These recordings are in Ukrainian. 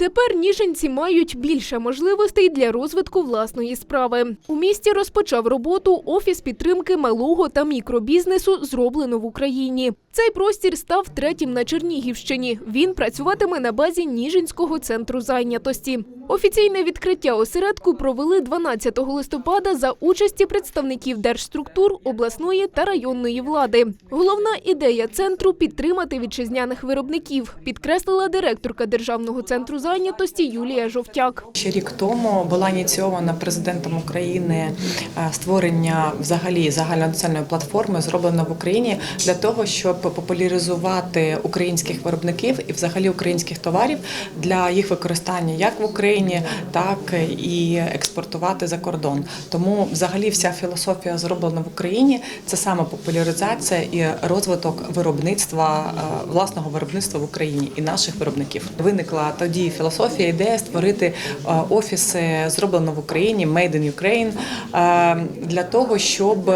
Тепер ніженці мають більше можливостей для розвитку власної справи. У місті розпочав роботу офіс підтримки малого та мікробізнесу, зроблено в Україні. Цей простір став третім на Чернігівщині. Він працюватиме на базі Ніжинського центру зайнятості. Офіційне відкриття осередку провели 12 листопада за участі представників держструктур, обласної та районної влади. Головна ідея центру підтримати вітчизняних виробників, підкреслила директорка Державного центру зайнятості Юлія Жовтяк. Ще рік тому була ініційована президентом України е, створення взагалі загальнонаціональної платформи, зроблено в Україні для того, щоб популяризувати українських виробників і взагалі українських товарів для їх використання як в Україні, так і експортувати за кордон. Тому, взагалі, вся філософія зроблена в Україні це саме популяризація і розвиток виробництва е, власного виробництва в Україні і наших виробників. Виникла тоді філософія, ідея створити е, офіси зроблено в Україні, Made in Ukraine, е, для того, щоб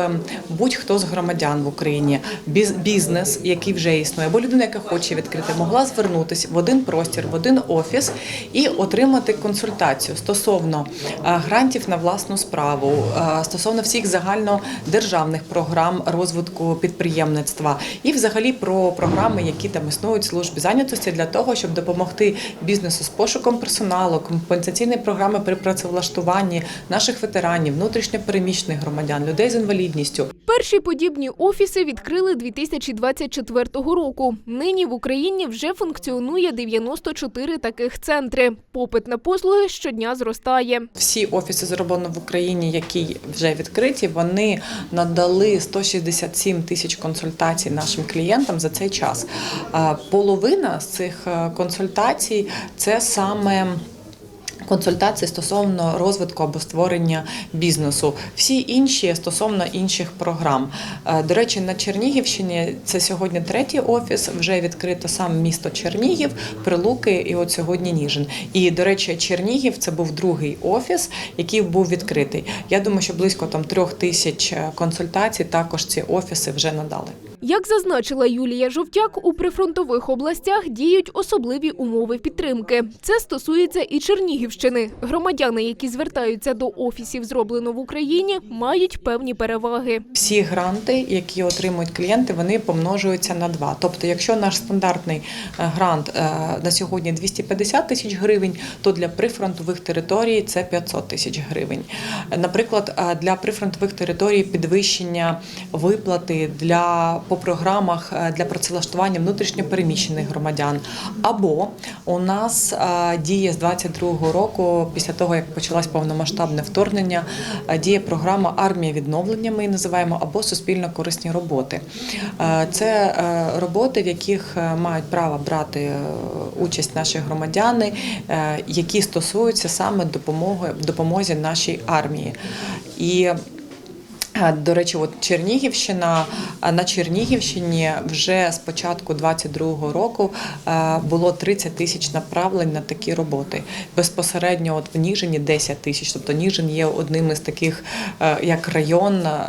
будь-хто з громадян в Україні, біз- бізнес, який вже існує, або людина, яка хоче відкрити, могла звернутися в один простір, в один офіс і отримати консультацію стосовно е, грантів на власну справу, е, стосовно всіх загальнодержавних програм розвитку підприємництва і взагалі про програми, які там існують в службі зайнятості для того, щоб допомогти бізнесу з пошуком персоналу, компенсаційні програми при працевлаштуванні наших ветеранів, внутрішньопереміщених громадян, людей з інвалідністю. Перші подібні офіси відкрили 2024 року. Нині в Україні вже функціонує 94 таких центри. Попит на послуги щодня зростає. Всі офіси зроблено в Україні, які вже відкриті, вони надали 167 тисяч консультацій нашим клієнтам за цей час. Половина з цих е, консультацій це саме. Консультації стосовно розвитку або створення бізнесу, всі інші стосовно інших програм. Е, До речі, на Чернігівщині це сьогодні третій офіс. Вже відкрито сам місто Чернігів, Прилуки і от сьогодні Ніжин. І до речі, Чернігів це був другий офіс, який був відкритий. Я думаю, що близько там трьох тисяч е, консультацій також ці офіси вже надали. Як зазначила Юлія Жовтяк, у прифронтових областях діють особливі умови підтримки. Це стосується і Чернігівщини. Громадяни, які звертаються до офісів, зроблено в Україні, мають певні переваги. Всі гранти, які отримують клієнти, вони помножуються на два. Тобто, якщо наш стандартний е, грант е, на сьогодні 250 тисяч гривень, то для прифронтових територій це 500 тисяч гривень. Наприклад, е, для прифронтових територій підвищення виплати для по програмах е, для працевлаштування внутрішньопереміщених громадян. Або у нас е, діє з 22 року, після того як почалось повномасштабне вторгнення, е, діє програма Армія відновлення. Ми її називаємо або суспільно корисні роботи. Це роботи, в яких мають право брати участь наші громадяни, які стосуються саме допомоги допомозі нашій армії. І До речі, от Чернігівщина на Чернігівщині вже з початку 22-го року було 30 тисяч направлень на такі роботи. Безпосередньо от в Ніжині 10 тисяч. Тобто Ніжин є одним із таких е, як район. е,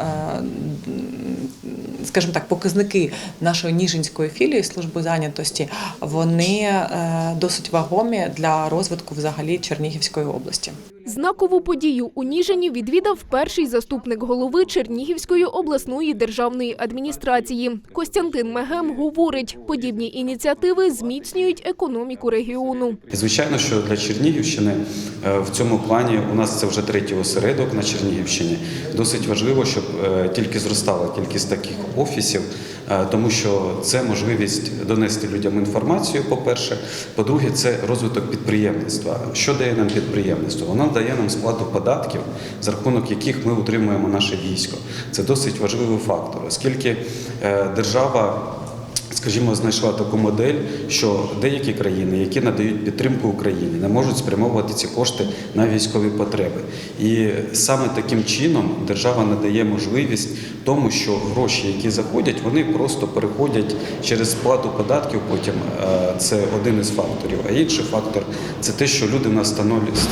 Скажімо так, показники нашої Ніжинської філії служби зайнятості вони е, досить вагомі для розвитку взагалі Чернігівської області. Знакову подію у Ніжині відвідав перший заступник голови Чернігівської обласної державної адміністрації. Костянтин Мегем говорить, подібні ініціативи зміцнюють економіку регіону. Звичайно, що для Чернігівщини е, в цьому плані у нас це вже третій осередок на Чернігівщині. Досить важливо, щоб е, тільки зростала кількість таких офісів, тому що це можливість донести людям інформацію. По-перше, по-друге, це розвиток підприємництва. Що дає нам підприємництво? Воно дає нам сплату податків, за рахунок яких ми утримуємо наше військо. Це досить важливий фактор, оскільки е, держава скажімо, знайшла таку модель, що деякі країни, які надають підтримку Україні, не можуть спрямовувати ці кошти на військові потреби. І саме таким чином держава надає можливість тому, що гроші, які заходять, вони просто переходять через сплату податків. Потім Е, це один із факторів. А інший фактор це те, що люди в нас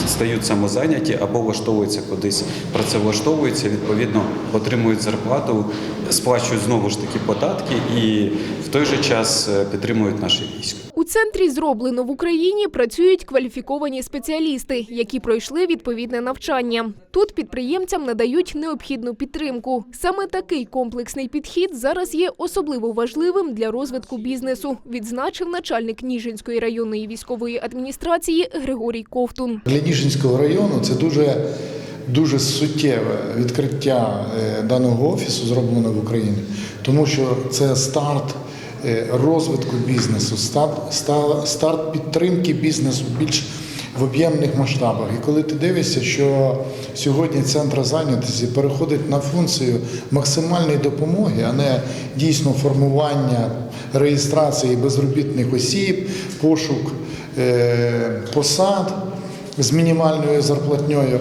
стають самозайняті або влаштовуються кудись, працевлаштовуються, відповідно отримують зарплату, сплачують знову ж таки податки і в той же час е, підтримують наше військо. У центрі зроблено в Україні працюють кваліфіковані спеціалісти, які пройшли відповідне навчання. Тут підприємцям надають необхідну підтримку. Саме такий комплексний підхід зараз є особливо важливим для розвитку бізнесу, відзначив начальник Ніжинської районної військової адміністрації Григорій Ковтун. Для Ніжинського району це дуже, дуже суттєве відкриття е, даного офісу, зроблено в Україні, тому що це старт розвитку бізнесу, старт, ста- старт підтримки бізнесу більш в об'ємних масштабах. І коли ти дивишся, що сьогодні центр зайнятості переходить на функцію максимальної допомоги, а не дійсно формування реєстрації безробітних осіб, пошук е, посад з мінімальною зарплатньою.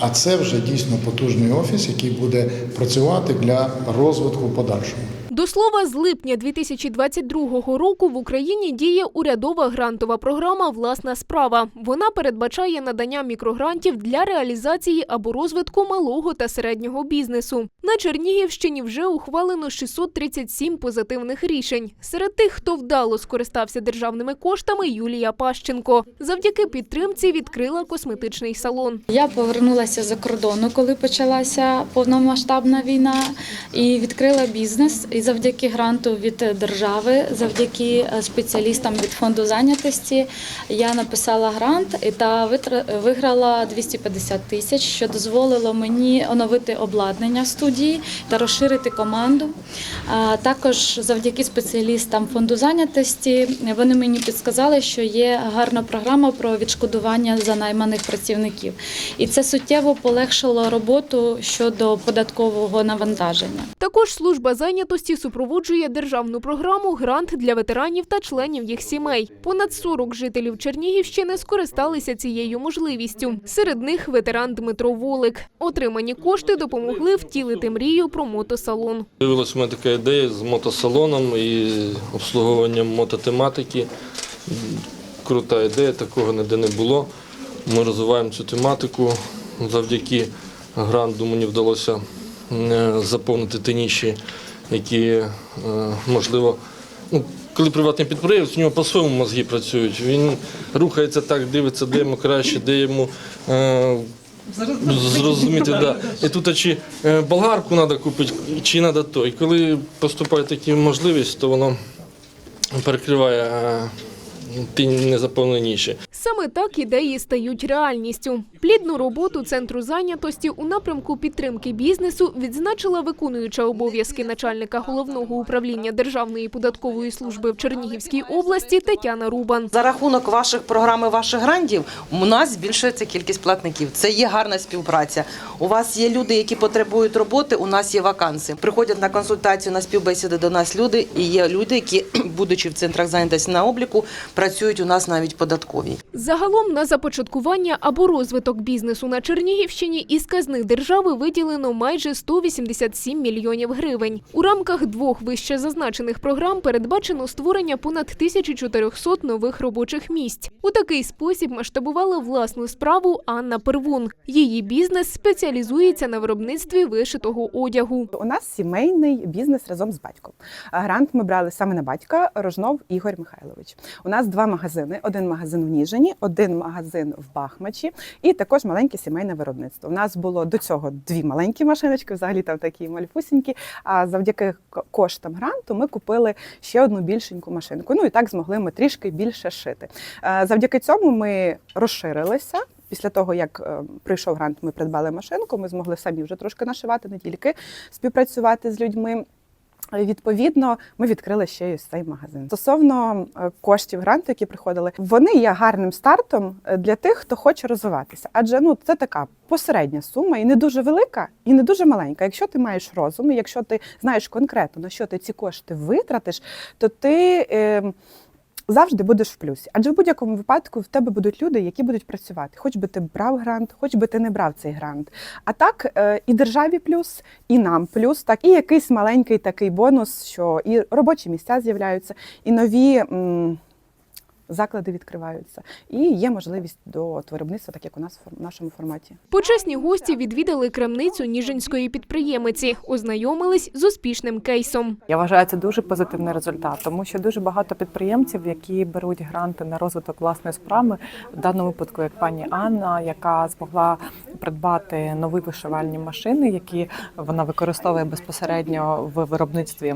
А це вже дійсно потужний офіс, який буде працювати для розвитку подальшого. До слова, з липня 2022 року в Україні діє урядова грантова програма Власна справа. Вона передбачає надання мікрогрантів для реалізації або розвитку малого та середнього бізнесу. На Чернігівщині вже ухвалено 637 позитивних рішень. Серед тих, хто вдало скористався державними коштами, Юлія Пащенко. Завдяки підтримці відкрила косметичний салон. Я повернулася за кордону, коли почалася повномасштабна війна, і відкрила бізнес. Завдяки гранту від держави, завдяки е, спеціалістам від фонду зайнятості, я написала грант та виграла 250 тисяч, що дозволило мені оновити обладнання студії та розширити команду. Також завдяки спеціалістам фонду зайнятості вони мені підсказали, що є гарна програма про відшкодування за найманих працівників. І це суттєво полегшило роботу щодо податкового навантаження. Також служба зайнятості супроводжує державну програму Грант для ветеранів та членів їх сімей. Понад 40 жителів Чернігівщини скористалися цією можливістю. Серед них ветеран Дмитро Волик. Отримані кошти допомогли втілити мрію про мотосалон. З'явилася у мене така ідея з мотосалоном і обслуговуванням мототематики. Крута ідея, такого ніде не було. Ми розвиваємо цю тематику. Завдяки гранту мені вдалося е, заповнити ті ніші, які е, можливо. Ну, коли приватний підприємець, у нього по-своєму мозги працюють. Він рухається так, дивиться, де йому краще, де йому е, Зрозуміти, да. І тут а чи е, болгарку треба купити, чи треба то. І коли поступає така можливість, то воно перекриває ті незаповнені ніші. Саме так ідеї стають реальністю. Плідну роботу центру зайнятості у напрямку підтримки бізнесу відзначила виконуюча обов'язки начальника головного управління Державної податкової служби в Чернігівській області Тетяна Рубан. За рахунок ваших програм і ваших грантів у нас збільшується кількість платників. Це є гарна співпраця. У вас є люди, які потребують роботи. У нас є вакансії. Приходять на консультацію на співбесіди до нас люди, і є люди, які, будучи в центрах зайнятості на обліку, працюють у нас навіть податкові. Загалом на започаткування або розвиток бізнесу на Чернігівщині із казни держави виділено майже 187 мільйонів гривень. У рамках двох вище зазначених програм передбачено створення понад 1400 нових робочих місць. У такий спосіб масштабувала власну справу Анна Первун. Її бізнес спеціалізується на виробництві вишитого одягу. У нас сімейний бізнес разом з батьком. Грант ми брали саме на батька Рожнов Ігор Михайлович. У нас два магазини: один магазин в Ніжині, один магазин в Бахмачі, і також маленьке сімейне виробництво. У нас було до цього дві маленькі машиночки, взагалі там такі мальфусінькі. А завдяки коштам гранту ми купили ще одну більшеньку машинку. Ну і так змогли ми трішки більше шити. Завдяки цьому ми розширилися. Після того, як е, прийшов грант, ми придбали машинку, ми змогли самі вже трошки нашивати, не тільки співпрацювати з людьми. Е, Відповідно, ми відкрили ще й цей магазин. Стосовно е, коштів гранту, які приходили, вони є гарним стартом для тих, хто хоче розвиватися. Адже ну це така посередня сума, і не дуже велика, і не дуже маленька. Якщо ти маєш розум, якщо ти знаєш конкретно на що ти ці кошти витратиш, то ти. Е, завжди будеш в плюсі. Адже в будь-якому випадку в тебе будуть люди, які будуть працювати. Хоч би ти брав грант, хоч би ти не брав цей грант. А так е, і державі плюс, і нам плюс, так і якийсь маленький такий бонус, що і робочі місця з'являються, і нові. Заклади відкриваються, і є можливість до виробництва, так як у нас в нашому форматі. Почесні гості відвідали крамницю ніжинської підприємиці, ознайомились з успішним кейсом. Я вважаю це дуже позитивний результат, тому що дуже багато підприємців, які беруть гранти на розвиток власної справи, в даному випадку, як пані Анна, яка змогла придбати нові вишивальні машини, які вона використовує безпосередньо в виробництві.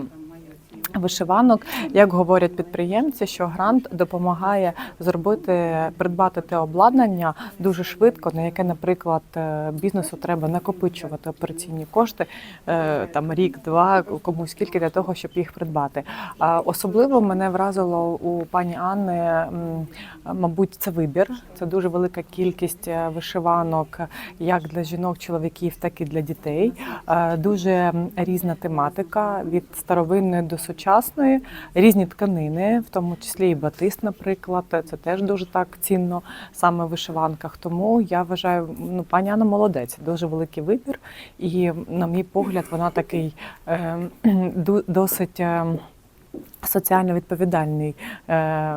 Вишиванок, як говорять підприємці, що грант допомагає зробити придбати те обладнання дуже швидко, на яке, наприклад, е, бізнесу треба накопичувати операційні кошти е, там рік-два, комусь скільки для того, щоб їх придбати. Особливо мене вразило у пані Анни, мабуть, це вибір. Це дуже велика кількість е, вишиванок, як для жінок, чоловіків, так і для дітей. Дуже різна тематика від старовинної до сучасної, різні тканини, в тому числі і батист, наприклад. Це теж дуже так цінно саме в вишиванках. Тому я вважаю, ну пані Анна молодець, дуже великий вибір. І на мій погляд, вона такий е, досить. Соціально відповідальний е,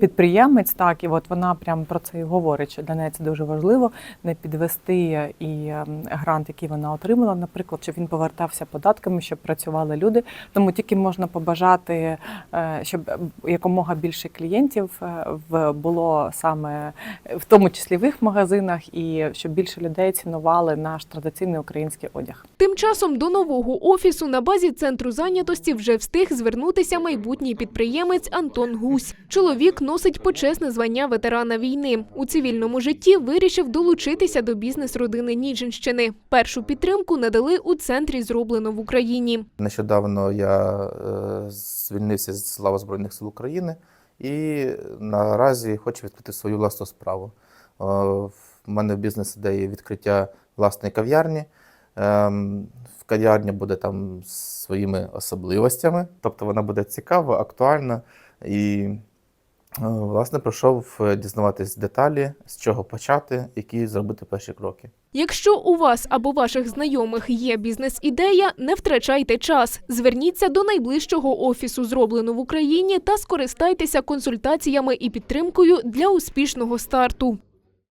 підприємець, так і от вона прямо про це і говорить, що для неї це дуже важливо не підвести і е, грант, який вона отримала, наприклад, щоб він повертався податками, щоб працювали люди. Тому тільки можна побажати, е, щоб якомога більше клієнтів е, в було саме в тому числі в їх магазинах, і щоб більше людей цінували наш традиційний український одяг. Тим часом до нового офісу на базі центру зайнятості вже встиг звернутися майбутній підприємець Антон Гусь. Чоловік носить почесне звання ветерана війни. У цивільному житті вирішив долучитися до бізнес-родини Ніжинщини. Першу підтримку надали у центрі зроблено в Україні. Нещодавно я е, звільнився з лав Збройних сил України і наразі хочу відкрити свою власну справу. Е, в мене в бізнес-ідеї відкриття власної кав'ярні. В кав'ярні буде там з своїми особливостями, тобто вона буде цікава, актуальна і е, власне прийшов е, дізнаватись деталі, з чого почати, які зробити перші кроки. Якщо у вас або ваших знайомих є бізнес-ідея, не втрачайте час. Зверніться до найближчого офісу зроблено в Україні та скористайтеся консультаціями і підтримкою для успішного старту.